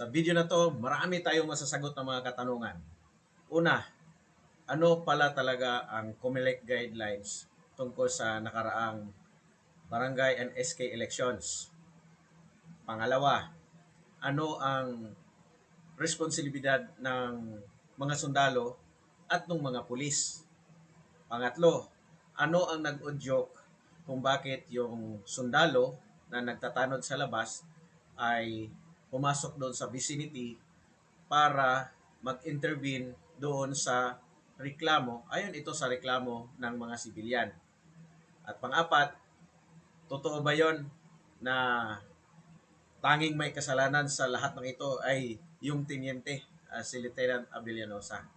Sa video na to, marami tayong masasagot ng mga katanungan. Una, ano pala talaga ang COMELEC guidelines tungkol sa nakaraang barangay and SK elections? Pangalawa, ano ang responsibilidad ng mga sundalo at ng mga pulis? Pangatlo, ano ang nag-udyok kung bakit yung sundalo na nagtatanod sa labas ay pumasok doon sa vicinity para mag-intervene doon sa reklamo. Ayon ito sa reklamo ng mga sibilyan. At pang-apat, totoo ba yon na tanging may kasalanan sa lahat ng ito ay yung tiniente, uh, si Lieutenant Avellanosa.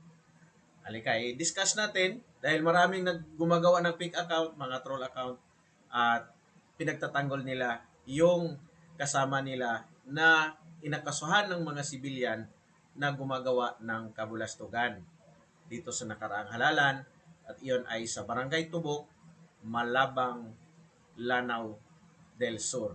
Halika, i-discuss natin dahil maraming naggumagawa ng fake account, mga troll account, at pinagtatanggol nila yung kasama nila na inakasuhan ng mga sibilyan na gumagawa ng kabulastugan dito sa nakaraang halalan at iyon ay sa Barangay Tubok, Malabang, Lanao del Sur.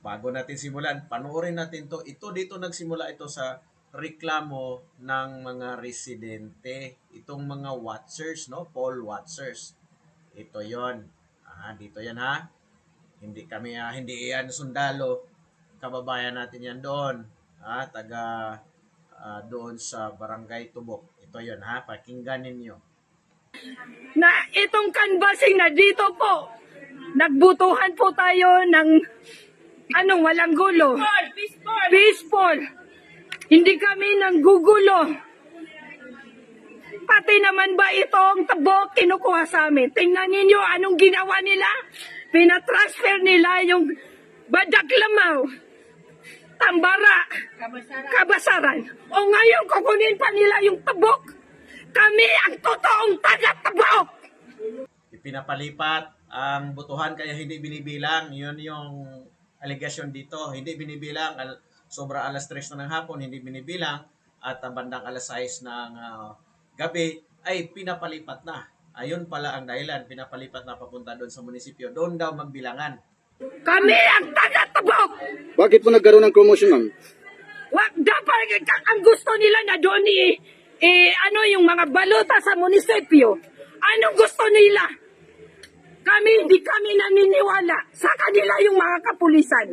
Bago natin simulan, panoorin natin to. Ito dito nagsimula ito sa reklamo ng mga residente, itong mga watchers, no? Paul watchers. Ito 'yon. Ah, dito 'yan ha. Hindi kami ah, hindi yan sundalo. Kababayan natin yan doon. Ah, taga ah, doon sa Barangay Tubok. Ito 'yon ha. Pakinggan ninyo. na itong canvassing na dito po, nagbutuhan po tayo ng anong walang gulo. Peaceful. Hindi kami nang gugulo. Pati naman ba itong tabok kinukuha sa amin? Tingnan ninyo anong ginawa nila. Pinatransfer nila yung badak lamaw, tambara, kabasaran. O ngayon kukunin pa nila yung tabok. Kami ang totoong taga-tabok. Ipinapalipat ang butuhan kaya hindi binibilang. Yun yung allegation dito. Hindi binibilang. Al- sobra alas 3 na ng hapon, hindi binibilang. At ang bandang alas 6 ng ah, gabi ay pinapalipat na. Ayun pala ang dahilan. Pinapalipat na papunta doon sa munisipyo. Doon daw magbilangan. Kami ang taga-tabok. Bakit po nagkaroon ng promotion, ma'am? Wag dapat ang gusto nila na doon i, i- ano yung mga balota sa munisipyo. Anong gusto nila? Kami hindi kami naniniwala sa kanila yung mga kapulisan.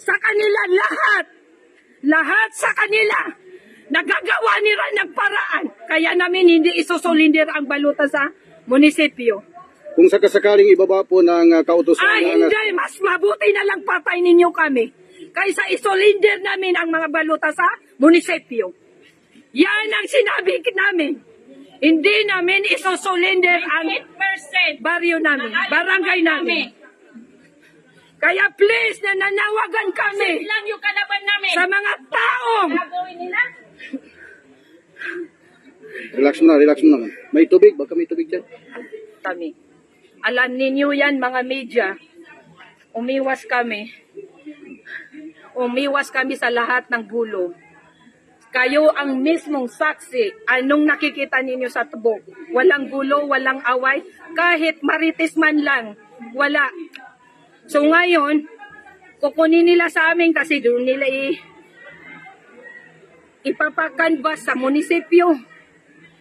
Sa kanila lahat. Lahat sa kanila. Nagagawa nila ng paraan. Kaya namin hindi isusulindir ang balota sa munisipyo. Kung sakasakaling ibaba po ng uh, kautosan Ay, ng... hindi. Mas mabuti na lang patay ninyo kami. Kaysa isolinder namin ang mga baluta sa munisipyo. Yan ang sinabi namin. Hindi namin isosolinder ang baryo namin, barangay namin. Kaya please, nananawagan kami lang yung kalaban namin. sa mga taong. Relax mo na, relax mo na. May tubig? Baka may tubig dyan? kami. Alam ninyo yan mga media. Umiwas kami. Umiwas kami sa lahat ng gulo. Kayo ang mismong saksi. Anong nakikita ninyo sa tubog? Walang gulo, walang away. Kahit marites man lang. Wala. So ngayon, kukunin nila sa amin kasi doon nila i ipapakanvas sa munisipyo.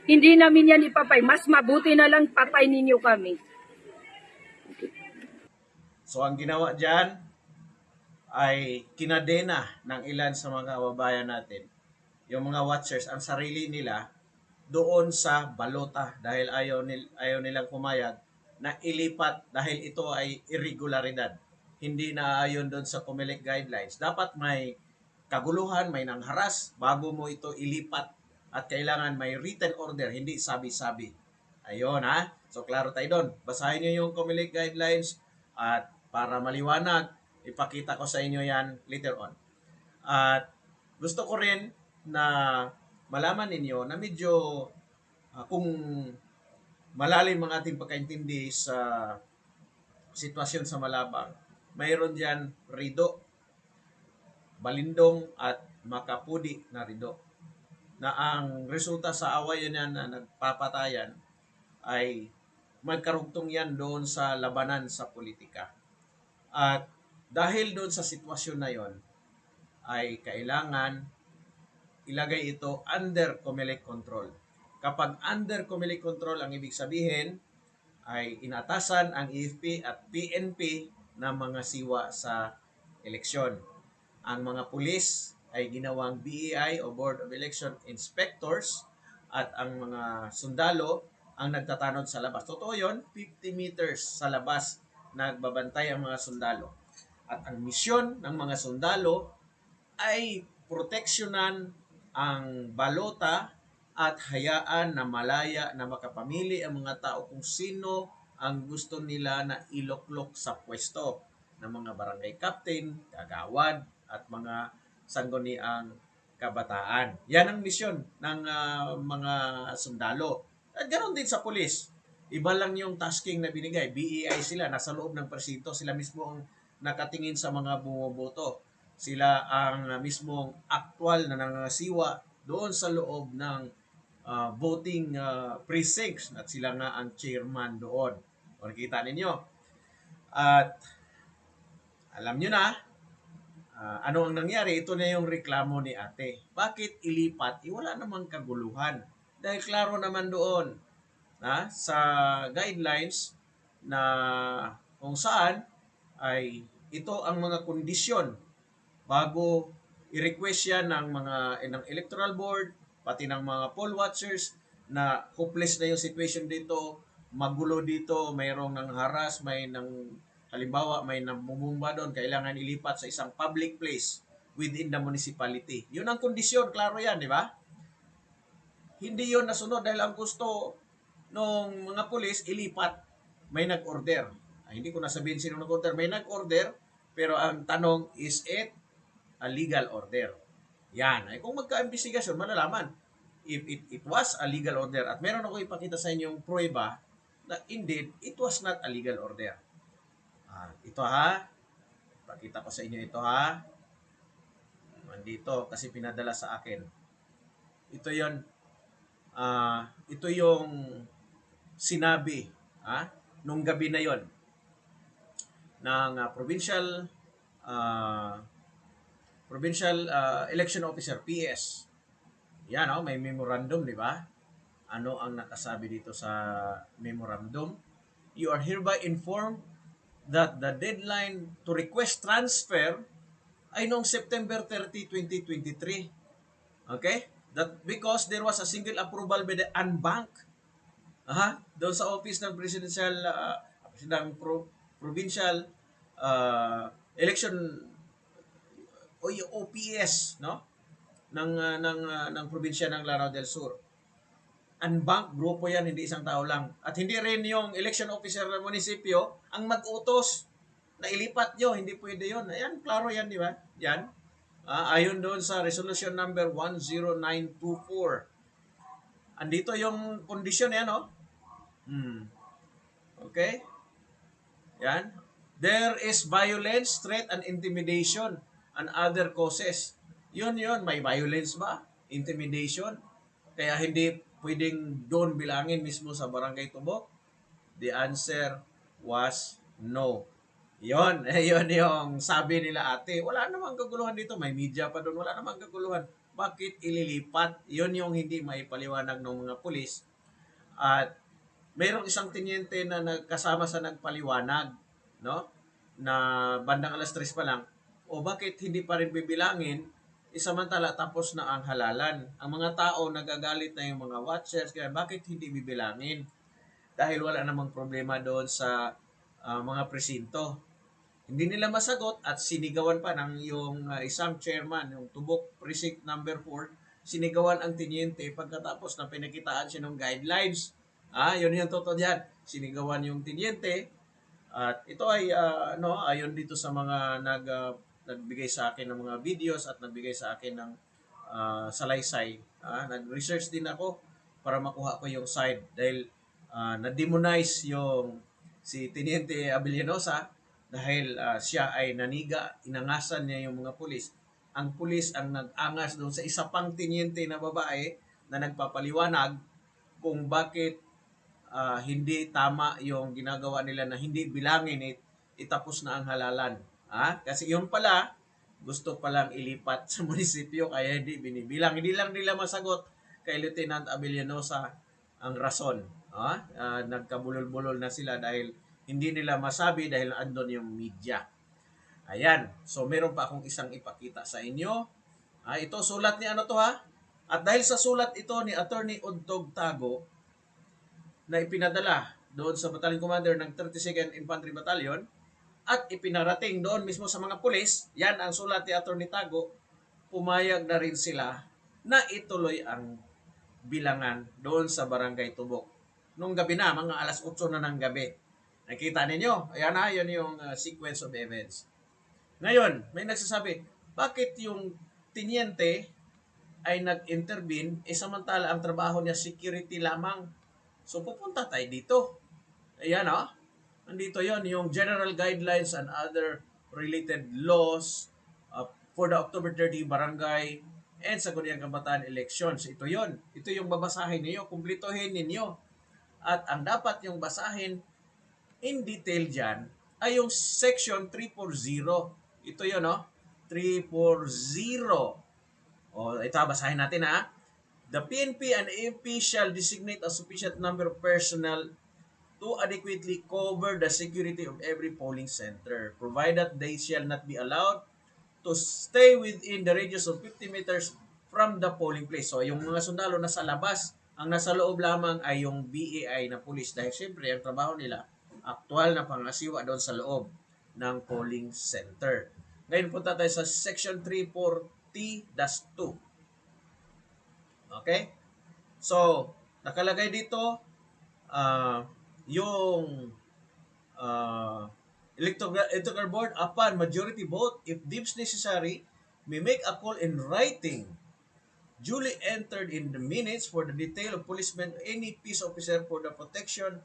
Hindi namin yan ipapay. Mas mabuti na lang patay ninyo kami. So ang ginawa dyan ay kinadena ng ilan sa mga kababayan natin, yung mga watchers, ang sarili nila doon sa balota dahil ayaw, nil, ayaw nilang pumayag na ilipat dahil ito ay irregularidad. Hindi na ayon doon sa COMELEC guidelines. Dapat may kaguluhan, may nangharas bago mo ito ilipat at kailangan may written order, hindi sabi-sabi. Ayun ha. So klaro tayo doon. Basahin niyo yung COMELEC guidelines at para maliwanag, ipakita ko sa inyo yan later on. At gusto ko rin na malaman ninyo na medyo ah, kung malalim ang ating pagkaintindi sa sitwasyon sa Malabang, mayroon diyan rido, balindong at makapudi na rido na ang resulta sa awayan yan na nagpapatayan ay magkarugtong yan doon sa labanan sa politika. At dahil doon sa sitwasyon na yon, ay kailangan ilagay ito under COMELEC control. Kapag under COMELEC control, ang ibig sabihin ay inatasan ang EFP at PNP ng mga siwa sa eleksyon. Ang mga pulis ay ginawang BEI o Board of Election Inspectors at ang mga sundalo ang nagtatanod sa labas. Totoo yun, 50 meters sa labas nagbabantay ang mga sundalo. At ang misyon ng mga sundalo ay proteksyonan ang balota at hayaan na malaya na makapamili ang mga tao kung sino ang gusto nila na iloklok sa pwesto ng mga barangay captain, kagawad, at mga sangguniang kabataan. Yan ang misyon ng ah, mga sundalo. At ganoon din sa pulis. Iba lang yung tasking na binigay. BEI sila, nasa loob ng presinto. Sila mismo ang nakatingin sa mga bumoboto. Sila ang ah, mismong actual na nangasiwa doon sa loob ng ah, voting ah, precincts at sila nga ang chairman doon. O nakita ninyo. At alam nyo na, ah, ano ang nangyari? Ito na yung reklamo ni ate. Bakit ilipat? Eh, wala namang kaguluhan. Dahil klaro naman doon na sa guidelines na kung saan ay ito ang mga kondisyon bago i-request yan ng mga ng electoral board pati ng mga poll watchers na hopeless na yung situation dito magulo dito mayroong nang haras may nang halimbawa may namumumba doon kailangan ilipat sa isang public place within the municipality. Yun ang kondisyon klaro yan di ba? Hindi yun nasunod dahil ang gusto nung mga pulis ilipat may nag-order. Ah, hindi ko nasabihin sino nag-order. May nag-order pero ang tanong is it a legal order? Yan. Ay kung magka-investigasyon malalaman. If it, it was a legal order at meron ako ipakita sa inyo yung prueba na indeed it was not a legal order. Ah, ito ha. Pakita ko sa inyo ito ha. Nandito kasi pinadala sa akin. Ito yon ah ito yung sinabi ha nung gabi na yon ng ah, provincial ah, provincial ah, election officer PS yan oh may memorandum di ba ano ang nakasabi dito sa memorandum you are hereby informed that the deadline to request transfer ay noong September 30, 2023. Okay? That because there was a single approval by the unbank Aha, doon sa office ng presidential uh, ng pro, provincial uh, election o OPS, no? ng uh, ng uh, ng probinsya ng Lanao del Sur. Unbank grupo 'yan, hindi isang tao lang. At hindi rin yung election officer ng munisipyo ang mag-utos na ilipat nyo, hindi pwede 'yon. Ayan, klaro 'yan, di ba? Yan. Ah, ayon doon sa resolution number 10924. Andito yung kondisyon yan, oh. Hmm. Okay? Yan. There is violence, threat, and intimidation and other causes. Yun yun. May violence ba? Intimidation? Kaya hindi pwedeng doon bilangin mismo sa barangay Tubok? The answer was no. Yon, yon yung sabi nila ate. Wala namang kaguluhan dito. May media pa doon. Wala namang kaguluhan. Bakit ililipat? Yon yung hindi maipaliwanag ng mga pulis. At mayroong isang tinyente na nagkasama sa nagpaliwanag, no? Na bandang alas 3 pa lang, o bakit hindi pa rin bibilangin, isamantala tapos na ang halalan. Ang mga tao nagagalit na yung mga watchers, kaya bakit hindi bibilangin? Dahil wala namang problema doon sa ah, mga presinto. Hindi nila masagot at sinigawan pa ng yung ah, isang chairman, yung Tubok Precinct number 4, sinigawan ang tinyente pagkatapos na pinakitaan siya ng guidelines Ah, yun yung totoo diyan. Sinigawan yung tinyente. At ito ay ah, ano, ayon dito sa mga nag ah, nagbigay sa akin ng mga videos at nagbigay sa akin ng ah, salaysay. Ah, nag-research din ako para makuha ko yung side dahil ah, na-demonize yung si Teniente Abellanosa dahil ah, siya ay naniga, inangasan niya yung mga pulis. Ang pulis ang nag-angas doon sa isa pang teniente na babae na nagpapaliwanag kung bakit ah, hindi tama yung ginagawa nila na hindi bilangin it, itapos na ang halalan. Ah, kasi yun pala, gusto palang ilipat sa munisipyo kaya hindi binibilang. Hindi lang nila masagot kay Lieutenant Avellanosa ang rason. Ah, Ah, nagkabulol-bulol na sila dahil hindi nila masabi dahil andon yung media. Ayan. So, meron pa akong isang ipakita sa inyo. Ah, ito, sulat ni ano to ha? At dahil sa sulat ito ni Attorney Udtog Tago na ipinadala doon sa Battalion Commander ng 32nd Infantry Battalion at ipinarating doon mismo sa mga pulis, yan ang sulat ni Attorney Tago, pumayag na rin sila na ituloy ang bilangan doon sa Barangay Tubok. Nung gabi na, mga alas 8 na ng gabi. Nakita ninyo? Ayan na, yun yung uh, sequence of events. Ngayon, may nagsasabi, bakit yung tiniente ay nag-intervene, eh samantala ang trabaho niya security lamang. So pupunta tayo dito. Ayan ah. Nandito yon yung general guidelines and other related laws uh, for the October 30 barangay and sa Guniang Kabataan elections. Ito yon. Ito yung babasahin ninyo, kumplituhin ninyo. At ang dapat yung basahin in detail dyan ay yung section 340. Ito yun, no? 340. O, ito, basahin natin, ha? The PNP and AFP shall designate a sufficient number of personnel to adequately cover the security of every polling center, provided they shall not be allowed to stay within the radius of 50 meters from the polling place. So, yung mga sundalo nasa labas, ang nasa loob lamang ay yung BAI na pulis. Dahil siyempre, ang trabaho nila, aktual na pangasiwa doon sa loob ng polling center. Ngayon punta tayo sa section 340-2. Okay? So, nakalagay dito, ah, yung uh, electoral, electoral board upon majority vote if deems necessary may make a call in writing duly entered in the minutes for the detail of policemen any peace officer for the protection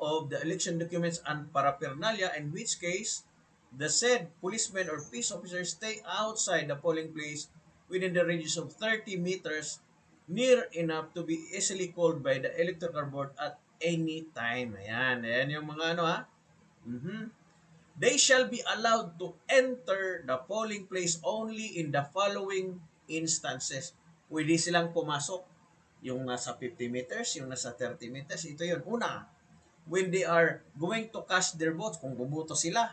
of the election documents and paraphernalia in which case the said policemen or peace officers stay outside the polling place within the radius of 30 meters near enough to be easily called by the electoral board at any time. Ayan, ayan yung mga ano ha. Mhm. They shall be allowed to enter the polling place only in the following instances. Pwede silang pumasok yung nasa 50 meters, yung nasa 30 meters. Ito yun. Una, when they are going to cast their votes, kung buboto sila,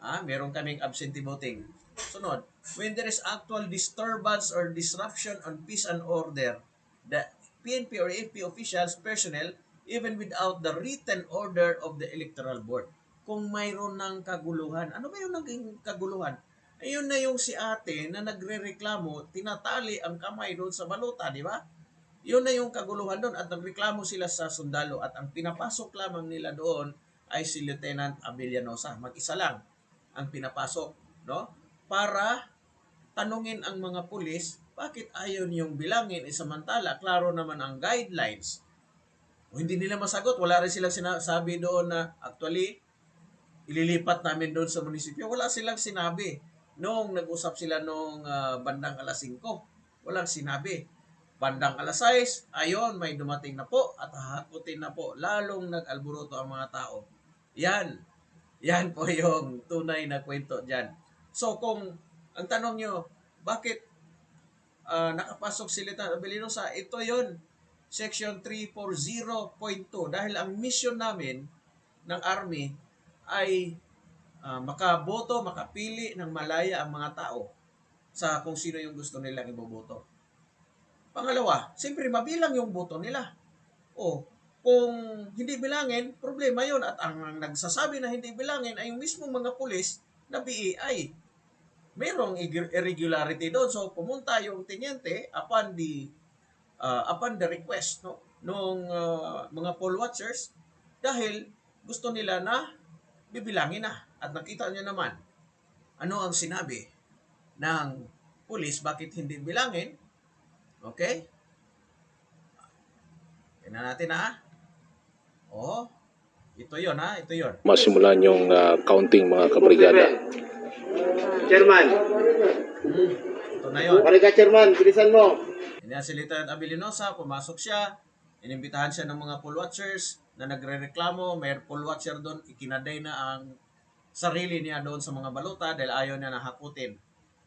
ah, meron kaming absentee voting. Sunod, when there is actual disturbance or disruption on peace and order, the PNP or AFP officials, personnel, even without the written order of the electoral board. Kung mayroon ng kaguluhan, ano ba yung naging kaguluhan? Ayun na yung si ate na nagre-reklamo, tinatali ang kamay doon sa baluta, di ba? Yun na yung kaguluhan doon at nagreklamo sila sa sundalo at ang pinapasok lamang nila doon ay si Lieutenant Avellanosa. Mag-isa lang ang pinapasok, no? Para tanungin ang mga pulis, bakit ayaw niyong bilangin? E samantala, klaro naman ang guidelines. O hindi nila masagot, wala rin silang sinasabi doon na actually, ililipat namin doon sa munisipyo. Wala silang sinabi. Noong nag-usap sila noong ah, bandang alas 5, walang sinabi. Bandang alas 6, ayon, may dumating na po at hahakutin na po. Lalong nag-alburoto ang mga tao. Yan. Yan po yung tunay na kwento dyan. So kung ang tanong nyo, bakit ah, nakapasok si Lieutenant Abelinosa? Ito yon Section 340.2 dahil ang mission namin ng Army ay ah, makaboto, makapili ng malaya ang mga tao sa kung sino yung gusto nilang iboboto. Pangalawa, siyempre mabilang yung boto nila. O, kung hindi bilangin, problema yon At ang, ang nagsasabi na hindi bilangin ay yung mismong mga pulis na BAI. Merong irre- irregularity doon. So, pumunta yung tenyente upon the uh, upon the request no? Nung uh, mga poll watchers dahil gusto nila na bibilangin na. At nakita niyo naman ano ang sinabi ng pulis? Bakit hindi bilangin? Okay? Tingnan natin ha oh ito yon ha ito yon masimulan yung ah, counting mga kabrigada. Chairman, hmm, ito na yon pare ka chairman, bilisan mo. Lieutenant Abilinosa, pumasok siya, inimbitahan siya ng mga poll watchers na nagre-reklamo, may poll watcher doon, ikinaday na ang sarili niya doon sa mga baluta dahil ayaw niya na hakutin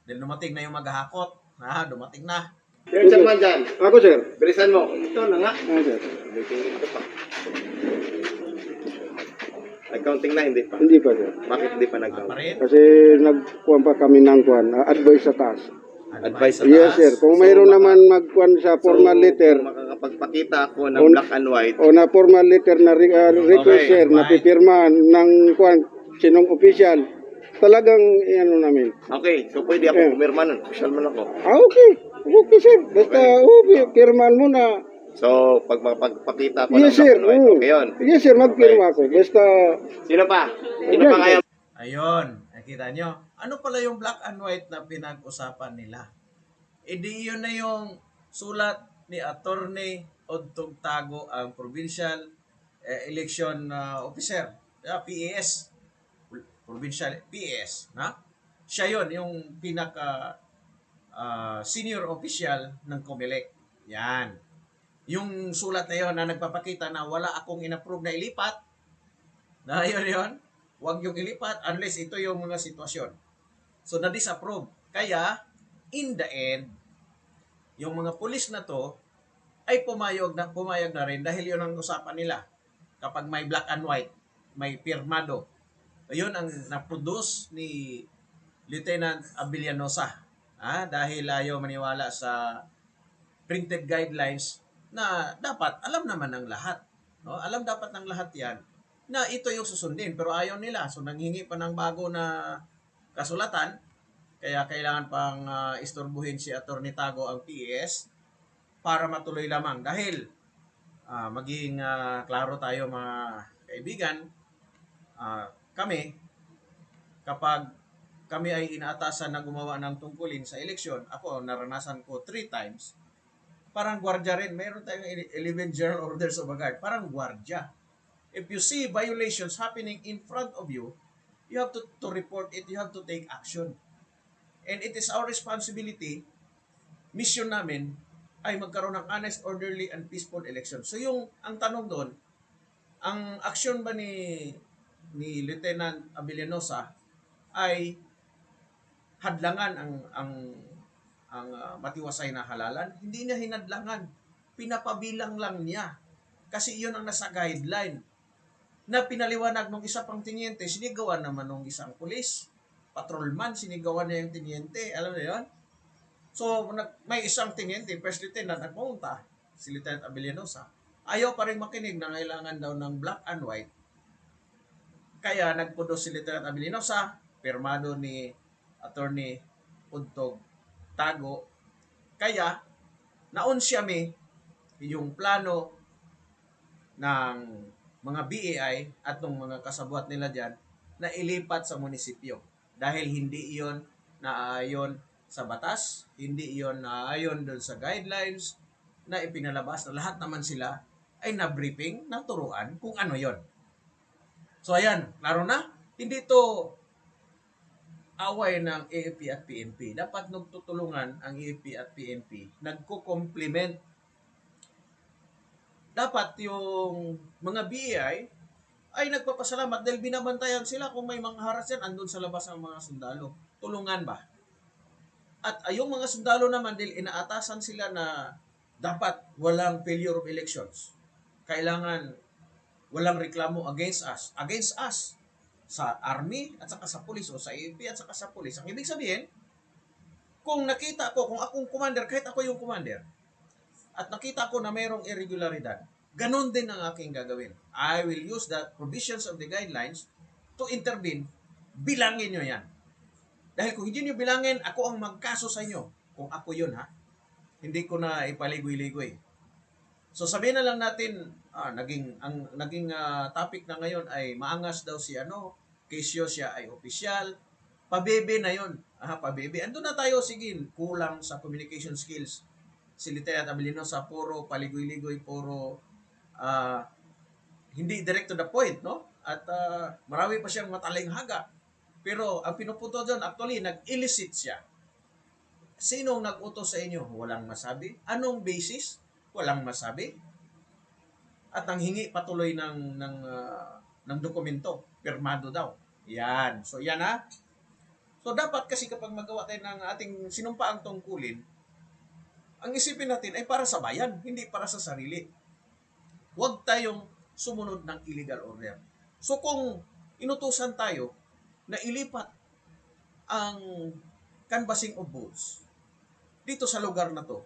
Dahil dumating na yung maghahakot. Ha, dumating na. Yung chairman dyan, Ako, sir. bilisan mo. Ito na nga. Ah, sir. Ito pa. Nag-counting na, hindi pa. Hindi pa, sir. Bakit hindi pa rin. Kasi nagkuhan pa kami ng kuhan, ah, advice sa taas. Advice sa Yes, taas. sir. Kung mayroon naman magkuhan sa formal So, letter, Kung makakapagpakita ako ng On- black and white, o na formal letter na re- ah, request, Okay, sir, na right. pipirma ng kuhan, sinong official, talagang, ano namin. okay, so pwede ako Yeah. pumirma nun. Official man ako. Ah, okay. Okay, sir. Basta, okay, pirmahan mo na. So, pag mapagpakita ko Yes, ng sir. white, oo. okay yun. Yes, sir. Magpirma ako. Basta, Sino pa? Sino Ayan, pa kaya? Ayun, nakita nyo. Ano pala yung black and white na pinag-usapan nila? E di yun na yung sulat ni Attorney Odtog Tago ang Provincial eh, Election uh, Officer, ah, PAS. Provincial PAS, na? Siya yon yung pinaka ah, senior official ng COMELEC. Yan. Yung sulat na yon na nagpapakita na wala akong inapprove na ilipat, na yun yun, huwag yung ilipat unless ito yung mga sitwasyon. So, na-disapprove. Kaya, in the end, yung mga pulis na to ay pumayag na, pumayag na rin dahil yun ang usapan nila. Kapag may black and white, may pirmado. Ayun ang na-produce ni Lieutenant Abilianosa. Ah, dahil ayaw maniwala sa printed guidelines na dapat alam naman ng lahat. No? Alam dapat ng lahat yan na ito yung susundin pero ayaw nila. So nanghingi pa ng bago na kasulatan kaya kailangan pang ah, istorbuhin si Attorney Tago ang PES para matuloy lamang dahil ah, maging ah, klaro tayo mga kaibigan ah, kami kapag kami ay inaatasan na gumawa ng tungkulin sa eleksyon ako naranasan ko three times parang gwardya rin mayroon tayong 11 general orders of a guard parang gwardya if you see violations happening in front of you, you have to, to report it, you have to take action. And it is our responsibility, mission namin, ay magkaroon ng honest, orderly, and peaceful election. So yung, ang tanong doon, ang action ba ni ni Lieutenant Abilianosa ay hadlangan ang ang ang ah, matiwasay na halalan? Hindi niya hinadlangan. Pinapabilang lang niya. Kasi iyon ang nasa guideline na pinaliwanag ng isa pang tiniente, sinigawan naman ng isang pulis. Patrolman, sinigawan niya yung tiniente. Alam niyo yun? So, may isang tiniente, first lieutenant, at pumunta, si Lieutenant Abilianosa. Ayaw pa rin makinig na kailangan daw ng black and white. Kaya nagpudo si Lieutenant Abilianosa, pirmado ni Attorney Untog Tago. Kaya, naon siya may yung plano ng mga BAI at ng mga kasabwat nila dyan na ilipat sa munisipyo. Dahil hindi iyon naaayon sa batas, hindi iyon naaayon doon sa guidelines na ipinalabas na lahat naman sila ay na-briefing, naturuan kung ano yon. So ayan, klaro na, hindi to away ng AFP at PNP. Dapat nagtutulungan ang AFP at PNP, nagko-complement dapat yung mga BAI ay nagpapasalamat dahil binabantayan sila kung may mga haras yan, andun sa labas ang mga sundalo. Tulungan ba? At ay, yung mga sundalo naman, dahil inaatasan sila na dapat walang failure of elections. Kailangan walang reklamo against us. Against us sa army at saka sa police o sa AFP at saka sa police. Ang ibig sabihin, kung nakita ko, kung akong commander, kahit ako yung commander, at nakita ko na mayroong irregularidad, ganon din ang aking gagawin. I will use the provisions of the guidelines to intervene. Bilangin nyo yan. Dahil kung hindi nyo bilangin, ako ang magkaso sa inyo. Kung ako yun, ha? Hindi ko na ipaligoy-ligoy. So sabihin na lang natin, ah, naging ang naging ah, topic na ngayon ay maangas daw si ano, Kesyo siya ay opisyal. Pabebe na yon. Ah, pabebe. Ando na tayo sige, kulang sa communication skills si Lieutenant Abilino sa puro paligoy-ligoy, puro ah, hindi direct to the point, no? At ah, marami pa siyang matalinghaga. Pero ang pinupunto doon, actually, nag-elicit siya. Sinong nag-utos sa inyo? Walang masabi. Anong basis? Walang masabi. At ang hingi patuloy ng ng ah, ng dokumento, pirmado daw. Yan. So yan ha. So dapat kasi kapag magawa tayo ng ating sinumpaang tungkulin, ang isipin natin ay para sa bayan, hindi para sa sarili. Huwag tayong sumunod ng illegal order. So kung inutusan tayo na ilipat ang canvassing of votes dito sa lugar na to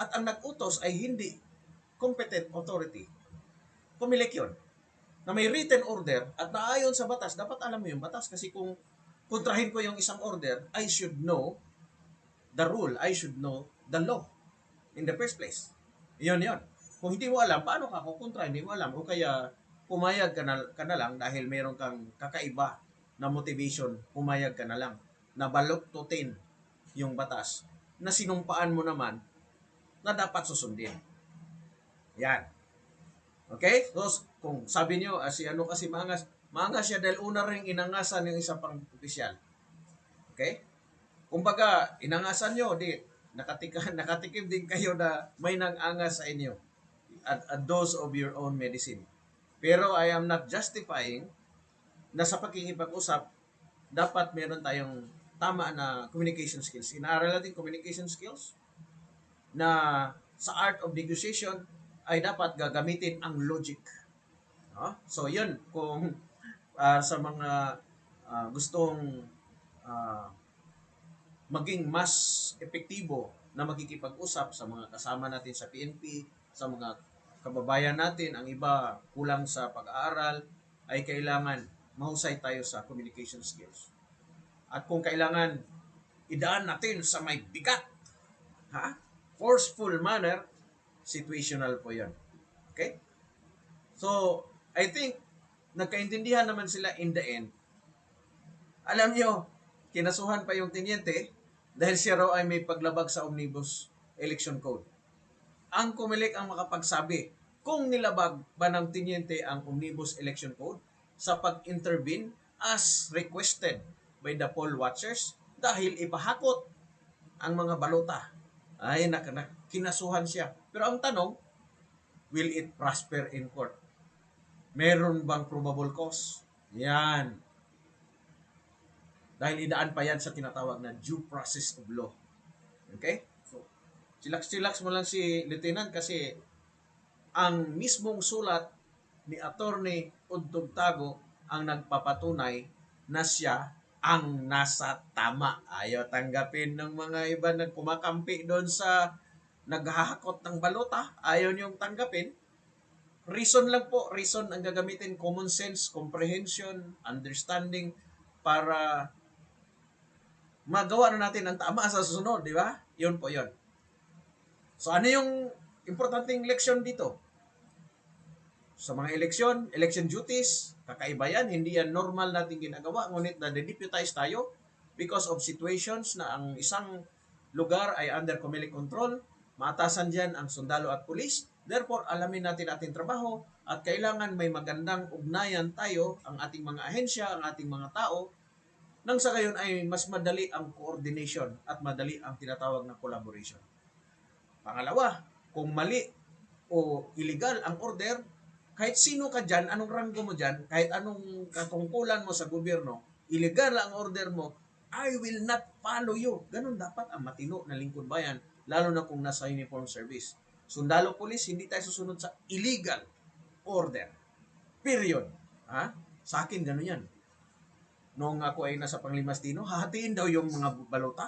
at ang nag-utos ay hindi competent authority, pumilik yun na may written order at naayon sa batas, dapat alam mo yung batas kasi kung kontrahin ko yung isang order, I should know the rule, I should know the law in the first place. Yun yun. Kung hindi mo alam, paano ka kukontra? Hindi mo alam. O kaya, pumayag ka na, ka na lang dahil meron kang kakaiba na motivation, pumayag ka na lang na baluktutin yung batas na sinumpaan mo naman na dapat susundin. Yan. Okay? So, kung sabi niyo, ah, si ano kasi maangas, maangas siya dahil una ring inangasan ng isang pang opisyal. Okay? Kumbaga, inangasan nyo, di, nakatika, nakatikim din kayo na may nang-angas sa inyo at a dose of your own medicine. Pero I am not justifying na sa pakikipag-usap, dapat meron tayong tama na communication skills. Inaaral natin communication skills na sa art of negotiation ay dapat gagamitin ang logic. No? So yun, kung ah, sa mga ah, gustong ah, maging mas epektibo na makikipag-usap sa mga kasama natin sa PNP, sa mga kababayan natin, ang iba kulang sa pag-aaral, ay kailangan mahusay tayo sa communication skills. At kung kailangan idaan natin sa may bigat, ha? forceful manner, situational po yan. Okay? So, I think, nagkaintindihan naman sila in the end. Alam nyo, kinasuhan pa yung tinyente dahil siya raw ay may paglabag sa Omnibus Election Code. Ang kumilik ang makapagsabi kung nilabag ba ng tinyente ang Omnibus Election Code sa pag-intervene as requested by the poll watchers dahil ipahakot ang mga balota. Ay, nak nak kinasuhan siya. Pero ang tanong, will it prosper in court? Meron bang probable cause? Yan. Dahil idaan pa yan sa tinatawag na due process of law. Okay? So, chillax-chillax mo lang si Lieutenant kasi ang mismong sulat ni Attorney Udtog Tago ang nagpapatunay na siya ang nasa tama. Ayaw tanggapin ng mga iba na kumakampi doon sa naghahakot ng balota. Ayaw niyong tanggapin. Reason lang po, reason ang gagamitin, common sense, comprehension, understanding para magawa na natin ang tama sa susunod, di ba? Yun po yun. So ano yung importanteng leksyon dito? Sa mga eleksyon, election duties, kakaiba yan, hindi yan normal nating ginagawa, ngunit na-deputize tayo because of situations na ang isang lugar ay under Comelec control, maatasan dyan ang sundalo at pulis, therefore alamin natin ating trabaho at kailangan may magandang ugnayan tayo, ang ating mga ahensya, ang ating mga tao, nang sa gayon ay mas madali ang coordination at madali ang tinatawag na collaboration. Pangalawa, kung mali o illegal ang order, kahit sino ka dyan, anong ranggo mo dyan, kahit anong katungkulan mo sa gobyerno, illegal ang order mo, I will not follow you. Ganun dapat ang matino na lingkod bayan, lalo na kung nasa uniform service. Sundalo polis, hindi tayo susunod sa illegal order. Period. Ha? Sa akin, ganun yan. Noong ako ay nasa Panglimas Dino, hahatiin daw yung mga balota.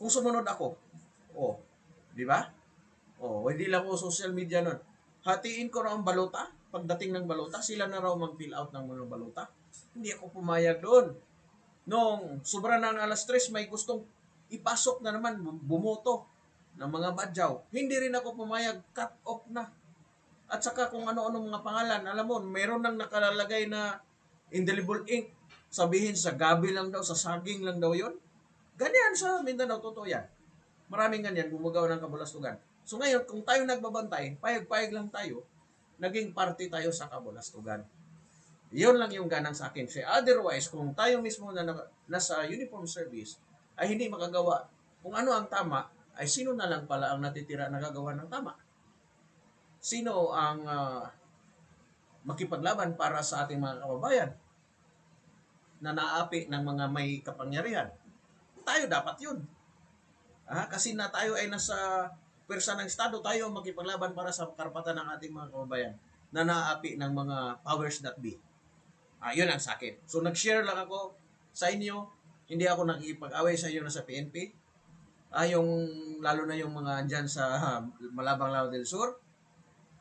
Kung sumunod ako, oh, di ba? Oh, hindi lang ako social media nun. Hatiin ko raw ang balota. Pagdating ng balota, sila na raw mag-fill out ng mga balota. Hindi ako pumayag doon. Nung sobra na ang alas 3, may gustong ipasok na naman, bum- bumoto ng mga badyaw. Hindi rin ako pumayag, cut off na. At saka kung ano-ano mga pangalan, alam mo, meron nang nakalalagay na indelible ink. Sabihin sa gabi lang daw, sa saging lang daw yon. Ganyan sa Mindanao, totoo yan. Maraming ganyan, gumagawa ng kabulastugan. So ngayon, kung tayo nagbabantay, payag-payag lang tayo, naging party tayo sa kabulastugan. Yun lang yung ganang sa akin. Otherwise, kung tayo mismo na nasa uniform service, ay hindi makagawa kung ano ang tama, ay sino na lang pala ang natitira na gagawa ng tama? Sino ang ah, makipaglaban para sa ating mga kababayan? na naapi ng mga may kapangyarihan. Tayo dapat yun. Ah, kasi na tayo ay nasa pwersa ng Estado, tayo makipaglaban para sa karapatan ng ating mga kababayan na naapi ng mga powers that be. Ah, yun ang sa akin. So, nag-share lang ako sa inyo. Hindi ako nakikipag-away sa inyo na sa PNP. Ah, yung, lalo na yung mga andyan sa Malabang Lao del Sur.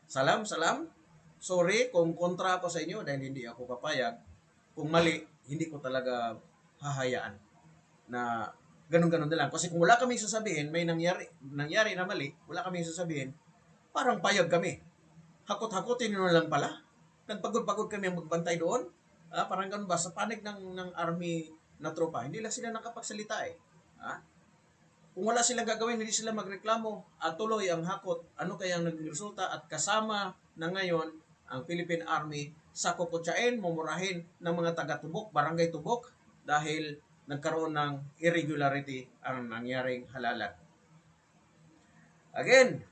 Salam, salam. Sorry kung kontra ako sa inyo dahil hindi ako papayag. Kung mali, hindi ko talaga hahayaan na ganun-ganun na lang. Kasi kung wala kaming sasabihin, may nangyari, nangyari na mali, wala kaming sasabihin, parang payag kami. Hakot-hakotin nyo lang pala. Nagpagod-pagod kami magbantay doon. Ah, parang ganun ba? Sa panig ng, ng army na tropa, hindi lang sila nakapagsalita eh. Ah? Kung wala silang gagawin, hindi sila magreklamo at tuloy ang hakot. Ano kaya ang naging resulta? At kasama na ngayon ang Philippine Army sa kukutsain, mumurahin ng mga taga-tubok, barangay tubok, dahil nagkaroon ng irregularity ang nangyaring halalan. Again,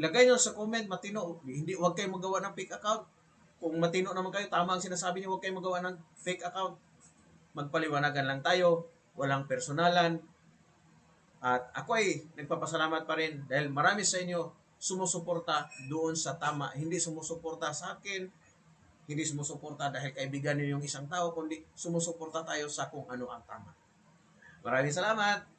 ilagay nyo sa comment, matino, hindi, huwag kayong magawa ng fake account. Kung matino naman kayo, tama ang sinasabi niyo, huwag kayong magawa ng fake account. Magpaliwanagan lang tayo, walang personalan. At ako ay nagpapasalamat pa rin dahil marami sa inyo sumusuporta doon sa tama. Hindi sumusuporta sa akin, hindi sumusuporta dahil kaibigan niyo yung isang tao, kundi sumusuporta tayo sa kung ano ang tama. Maraming salamat!